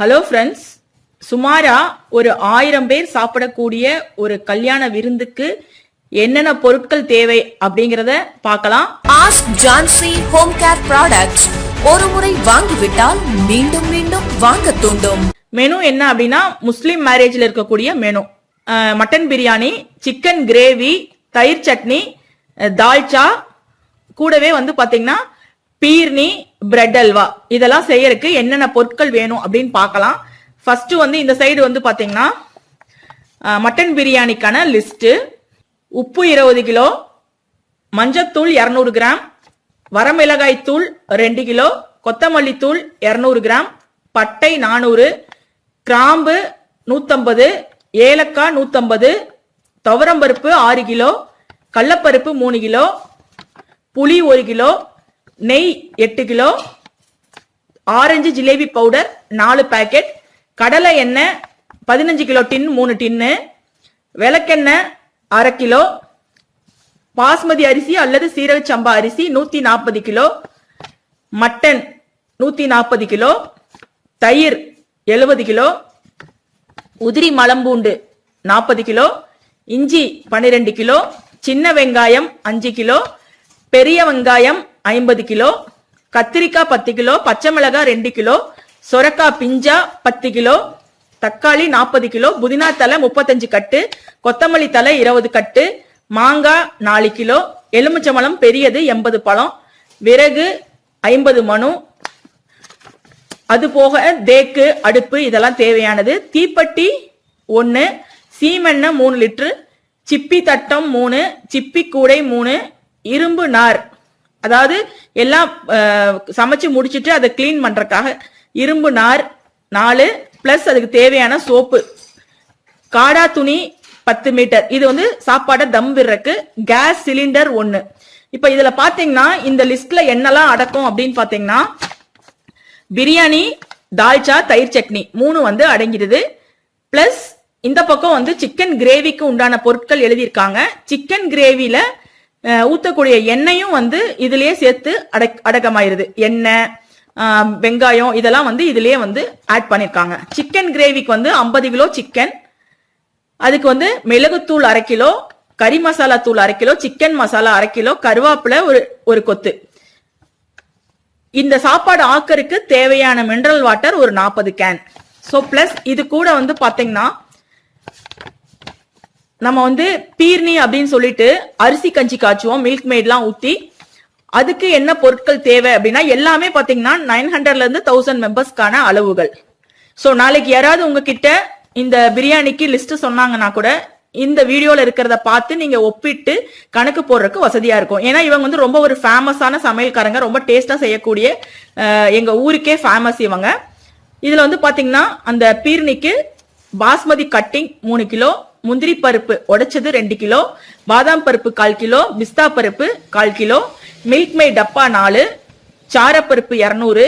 Hello friends சுமாரா ஒரு ஆயிரம் பேர் சாப்பிடக்கூடிய ஒரு கல்யாண விருந்துக்கு என்னென்ன பொருட்கள் தேவை அப்படிங்கறத பார்க்கலாம். Ask Jhansi home care products ஒரு முறை வாங்கிவிட்டால் மீண்டும் மீண்டும் வாங்க தூண்டும். மெனு என்ன அப்படின்னா முஸ்லீம் மேரேஜ்ல இருக்கக்கூடிய menu mutton biryani chicken gravy தயிர் சட்னி தால்ச்சா கூடவே வந்து பாத்தீங்கன்னா பீர்னி பிரெட் அல்வா. இதெல்லாம் செய்யறதுக்கு என்னென்ன பொருட்கள் வேணும் அப்படின்னு பார்க்கலாம். ஃபர்ஸ்ட் வந்து இந்த சைடு வந்து பாத்தீங்கன்னா மட்டன் பிரியாணிக்கான லிஸ்ட் உப்பு இருபது கிலோ மஞ்சத்தூள் இரநூறு கிராம் வரமிளகாய் தூள் ரெண்டு கிலோ கொத்தமல்லி தூள் இரநூறு கிராம் பட்டை நானூறு கிராம்பு நூத்தம்பது ஏலக்காய் நூத்தம்பது துவரம்பருப்பு ஆறு கிலோ கடலப்பருப்பு மூணு கிலோ புளி ஒரு கிலோ நெய் எட்டு கிலோ ஆரஞ்சு ஜிலேபி பவுடர் நாலு பேக்கெட் கடலை எண்ணெய் பதினஞ்சு கிலோ டின் மூணு டின்னு விளக்கெண்ணெய் அரை கிலோ பாஸ்மதி அரிசி அல்லது சீரக சம்பா அரிசி நூத்தி நாற்பது கிலோ மட்டன் நூத்தி நாற்பது கிலோ தயிர் எழுபது கிலோ உதிரி மலம்பூண்டு நாற்பது கிலோ இஞ்சி பன்னிரெண்டு கிலோ சின்ன வெங்காயம் அஞ்சு கிலோ பெரிய வெங்காயம் ஐம்பது கிலோ கத்திரிக்காய் பத்து கிலோ பச்சை மிளகாய் ரெண்டு கிலோ சொரக்காய் பிஞ்சா பத்து கிலோ தக்காளி நாற்பது கிலோ புதினா தலை முப்பத்தஞ்சு கட்டு கொத்தமல்லி தலை இருபது கட்டு மாங்காய் நாலு கிலோ எலுமிச்சம்பழம் பெரியது எண்பது பழம் விறகு ஐம்பது மனு அது போக தேக்கு அடுப்பு இதெல்லாம் தேவையானது. தீப்பெட்டி ஒன்று சீமெண்ணெய் மூணு லிட்டரு சிப்பி தட்டம் மூணு சிப்பி கூடை மூணு இரும்பு நார். அதாவது எல்லாம் சமைச்சு முடிச்சிட்டு அதை க்ளீன் பண்றதுக்காக இரும்பு நார் நாலு பிளஸ் அதுக்கு தேவையான சோப்பு. காடா துணி பத்து மீட்டர் இது வந்து சாப்பாடை தம் விடுறக்கு கேஸ் சிலிண்டர் ஒன்று இப்ப இதுல பாத்தீங்கன்னா இந்த லிஸ்ட்ல என்னெல்லாம் அடக்கும் அப்படின்னு பாத்தீங்கன்னா பிரியாணி தால்ச்சா தயிர் சட்னி மூணு வந்து அடங்கிடுது. பிளஸ் இந்த பக்கம் வந்து சிக்கன் கிரேவிக்கு உண்டான பொருட்கள் எழுதியிருக்காங்க. சிக்கன் கிரேவியில் ஊத்தக்கூடிய எண்ணெயும் வந்து இதுலயே சேர்த்து அடக் அடக்கமாயிருது. எண்ணெய் வெங்காயம் இதெல்லாம் வந்து இதுலயே வந்து ஆட் பண்ணிருக்காங்க. சிக்கன் கிரேவிக்கு வந்து ஐம்பது கிலோ சிக்கன் அதுக்கு வந்து மிளகுத்தூள் அரை கிலோ கறி மசாலா தூள் அரை கிலோ சிக்கன் மசாலா அரை கிலோ கருவேப்பிலை ஒரு ஒரு கொத்து. இந்த சாப்பாடு ஆக்கருக்கு தேவையான மினரல் வாட்டர் ஒரு நாற்பது கேன் ஸோ பிளஸ் இது கூட வந்து பாத்தீங்கன்னா நம்ம வந்து பீர்னி அப்படின்னு சொல்லிட்டு அரிசி கஞ்சி காய்ச்சுவோம் மில்க் மேட்லாம் ஊற்றி அதுக்கு என்ன பொருட்கள் தேவை அப்படின்னா எல்லாமே பார்த்தீங்கன்னா நைன் ஹண்ட்ரட்ல இருந்து தௌசண்ட் மெம்பர்ஸ்க்கான அளவுகள். ஸோ நாளைக்கு யாராவது உங்ககிட்ட இந்த பிரியாணிக்கு லிஸ்ட் சொன்னாங்கன்னா கூட இந்த வீடியோல இருக்கிறத பார்த்து நீங்க ஒப்பிட்டு கணக்கு போடுறதுக்கு வசதியா இருக்கும். ஏன்னா இவங்க வந்து ரொம்ப ஒரு ஃபேமஸான சமையல்காரங்க ரொம்ப டேஸ்டா செய்யக்கூடிய எங்க ஊருக்கே ஃபேமஸ் இவங்க. இதுல வந்து பாத்தீங்கன்னா அந்த பீர்னிக்கு பாஸ்மதி கட்டிங் மூணு கிலோ முந்திரி பருப்பு உடைச்சது ரெண்டு கிலோ பாதாம் பருப்பு கால் கிலோ பிஸ்தா பருப்பு கால் கிலோ மில்க் மே டப்பா நாலு சாரப்பருப்பு இரநூறு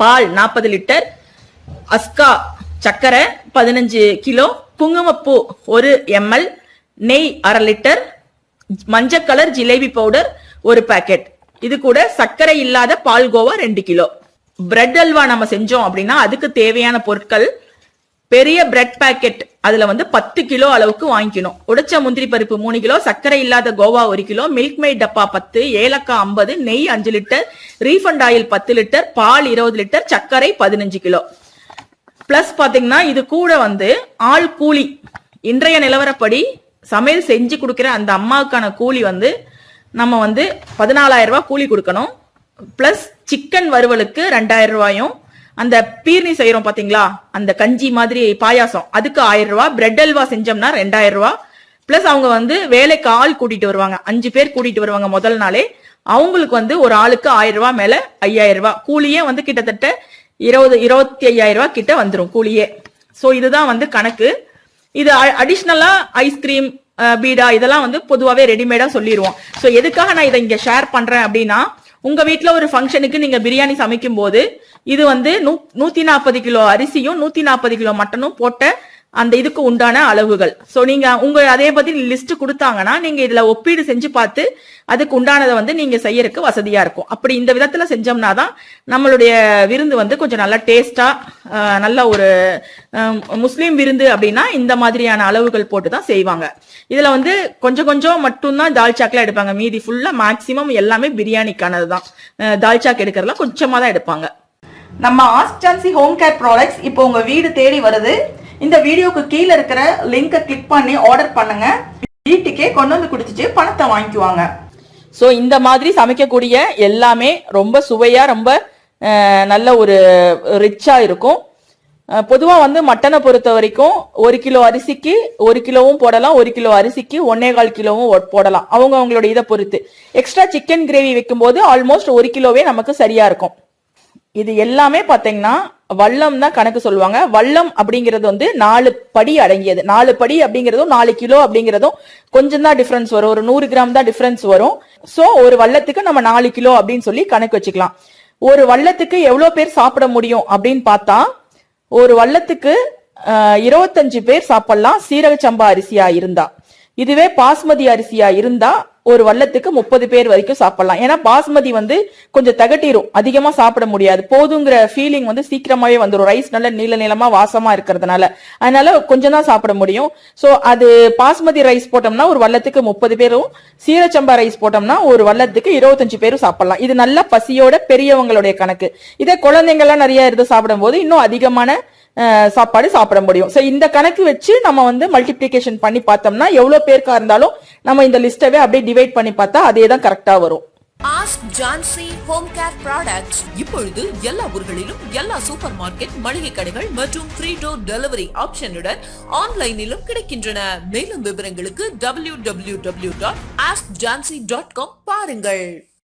பால் நாற்பது லிட்டர் அஸ்கா சர்க்கரை பதினஞ்சு கிலோ குங்குமப்பூ ஒரு எம்எல் நெய் அரை லிட்டர் மஞ்சள் கலர் ஜிலேபி பவுடர் ஒரு பேக்கெட் இது கூட சர்க்கரை இல்லாத பால்கோவா ரெண்டு கிலோ. பிரெட் அல்வா நம்ம செஞ்சோம் அப்படின்னா அதுக்கு தேவையான பொருட்கள் பெரிய பிரெட் பாக்கெட் அதுல வந்து பத்து கிலோ அளவுக்கு வாங்கிக்கணும். உடைச்ச முந்திரி பருப்பு மூணு கிலோ சர்க்கரை இல்லாத கோவா ஒரு கிலோ மில்க் மேட் டப்பா பத்து ஏலக்காய் ஐம்பது நெய் அஞ்சு லிட்டர் ரீஃபண்ட் ஆயில் பத்து லிட்டர் பால் இருபது லிட்டர் சர்க்கரை பதினஞ்சு கிலோ. பிளஸ் பாத்தீங்கன்னா இது கூட வந்து ஆள் கூலி இன்றைய நிலவரப்படி சமையல் செஞ்சு கொடுக்கிற அந்த அம்மாவுக்கான கூலி வந்து நம்ம வந்து பதினாலாயிரம் ரூபாய் கூலி கொடுக்கணும். பிளஸ் சிக்கன் வறுவலுக்கு ரெண்டாயிரம் ரூபாயும் அந்த பீர்னி செய்யறோம் பாத்தீங்களா? அந்த கஞ்சி மாதிரி பாயாசம். அதுக்கு ஆயிரம் ரூபாய் பிரெட் அல்வா செஞ்சோம்னா ரெண்டாயிரம் ரூபாய் பிளஸ் அவங்க வந்து வேலைக்கு ஆள் கூட்டிட்டு வருவாங்க. அஞ்சு பேர் கூட்டிட்டு வருவாங்க முதல் நாளே. அவங்களுக்கு வந்து ஒரு ஆளுக்கு ஆயிரம் ரூபாய் மேல ஐயாயிரம் ரூபாய் கூலியே வந்து கிட்டத்தட்ட இருபது இருபத்தி ஐயாயிரம் ரூபாய் கிட்ட வந்துரும் கூலியே. ஸோ இதுதான் வந்து கணக்கு. இது அடிஷ்னலா ஐஸ்கிரீம் பீடா இதெல்லாம் வந்து பொதுவாகவே ரெடிமேடா சொல்லிடுவோம் ஸோ எதுக்காக நான் இதை இங்க ஷேர் பண்றேன் அப்படின்னா உங்க வீட்டில் ஒரு ஃபங்க்ஷனுக்கு நீங்க பிரியாணி சமைக்கும் போது இது வந்து நூ நூத்தி நாற்பது கிலோ அரிசியும் நூத்தி நாற்பது கிலோ மட்டனும் போட்ட அந்த இதுக்கு உண்டான அளவுகள். சோ நீங்க உங்க அதே பத்தி லிஸ்ட் கொடுத்தாங்கன்னா நீங்க இதுல ஒப்பீடு செஞ்சு பார்த்து அதுக்கு உண்டானதை வந்து நீங்க செய்யறதுக்கு வசதியா இருக்கும். அப்படி இந்த விதத்துல செஞ்சோம்னா தான் நம்மளுடைய விருந்து வந்து கொஞ்சம் நல்லா டேஸ்டா நல்ல ஒரு முஸ்லீம் விருந்து அப்படின்னா இந்த மாதிரியான அளவுகள் போட்டு தான் செய்வாங்க. இதுல வந்து கொஞ்சம் கொஞ்சம் மட்டும்தான் தால்ச்சாக்கெல்லாம் எடுப்பாங்க. மீதி ஃபுல்லா மேக்சிமம் எல்லாமே பிரியாணிக்கானது தான் தால்ச்சாக்கு எடுக்கிறதுல கொஞ்சமா தான் எடுப்பாங்க. நம்ம ஆஸ்டன்சி ஹோம் கேர் ப்ராடக்ட்ஸ் இப்போ உங்கள் வீடு தேடி வருது. இந்த வீடியோக்கு கீழே இருக்கிற லிங்கை கிளிக் பண்ணி ஆர்டர் பண்ணுங்க. வீட்டுக்கே கொண்டு வந்து கொடுத்துட்டு பணத்தை வாங்கிக்குவாங்க. ஸோ இந்த மாதிரி சமைக்கக்கூடிய எல்லாமே ரொம்ப சுவையாக ரொம்ப நல்ல ஒரு ரிச்சாக இருக்கும். பொதுவாக வந்து மட்டனை பொறுத்த வரைக்கும் ஒரு கிலோ அரிசிக்கு ஒரு கிலோவும் போடலாம் ஒரு கிலோ அரிசிக்கு ஒன்னே கால் கிலோவும் போடலாம். அவங்க அவங்களோட இதை பொறுத்து. எக்ஸ்ட்ரா சிக்கன் கிரேவி வைக்கும்போது ஆல்மோஸ்ட் ஒரு கிலோவே நமக்கு சரியா இருக்கும். இது எல்லாமே பாத்தீங்கன்னா வல்லம் தான் கணக்கு சொல்லுவாங்க. வல்லம் அப்படிங்கிறது வந்து நாலு படி அடங்கியது. நாலு படி அப்படிங்கிறதும் நாலு கிலோ அப்படிங்கிறதும் கொஞ்சம் தான் டிஃபரன்ஸ் வரும். ஒரு நூறு கிராம் தான் டிஃபரன்ஸ் வரும். சோ ஒரு வல்லத்துக்கு நம்ம நாலு கிலோ அப்படின்னு சொல்லி கணக்கு வச்சுக்கலாம். ஒரு வல்லத்துக்கு எவ்வளவு பேர் சாப்பிட முடியும் அப்படின்னு பார்த்தா ஒரு வல்லத்துக்கு இருபத்தஞ்சு பேர் சாப்பிடலாம். சீரக சம்பா அரிசியா இருந்தா. இதுவே பாஸ்மதி அரிசியா இருந்தா ஒரு வல்லத்துக்கு முப்பது பேர் வரைக்கும் சாப்பிடலாம். ஏன்னா பாஸ்மதி வந்து கொஞ்சம் தகட்டிரும். அதிகமா சாப்பிட முடியாது. போதுங்கிற ஃபீலிங் வந்து சீக்கிரமாவே வந்துடும் ரைஸ் நல்ல நீள நீளமா வாசமா இருக்கிறதுனால. அதனால கொஞ்சம் தான் சாப்பிட முடியும். சோ அது பாஸ்மதி ரைஸ் போட்டோம்னா ஒரு வல்லத்துக்கு முப்பது பேரும் சீரச்சம்பா ரைஸ் போட்டோம்னா ஒரு வல்லத்துக்கு இருபத்தஞ்சு பேரும் சாப்பிடலாம். இது நல்ல பசியோட பெரியவங்களுடைய கணக்கு. இதே குழந்தைங்க எல்லாம் நிறைய இருந்து சாப்பிடும்போது இன்னும் அதிகமான சாப்பாடு சாப்பிட முடியும். ஸோ இந்த கணக்கு வச்சு நம்ம வந்து மல்டிப்ளிகேஷன் பண்ணி பார்த்தோம்னா எவ்வளோ பேருக்கா இருந்தாலும் நம்ம இந்த லிஸ்டவே அப்படியே டிவைட் பண்ணி பார்த்தா அதே தான் கரெக்டாக வரும். Ask Jhansi home care products இப்பொழுது எல்லா ஊர்களிலும் எல்லா சூப்பர் மார்க்கெட் மளிகை கடைகள் மற்றும் ஃப்ரீ டோர் டெலிவரி ஆப்ஷனுடன் ஆன்லைனிலும் கிடைக்கின்றன. மேலும் விவரங்களுக்கு W W W dot ask Jhansi dot com பாருங்கள்.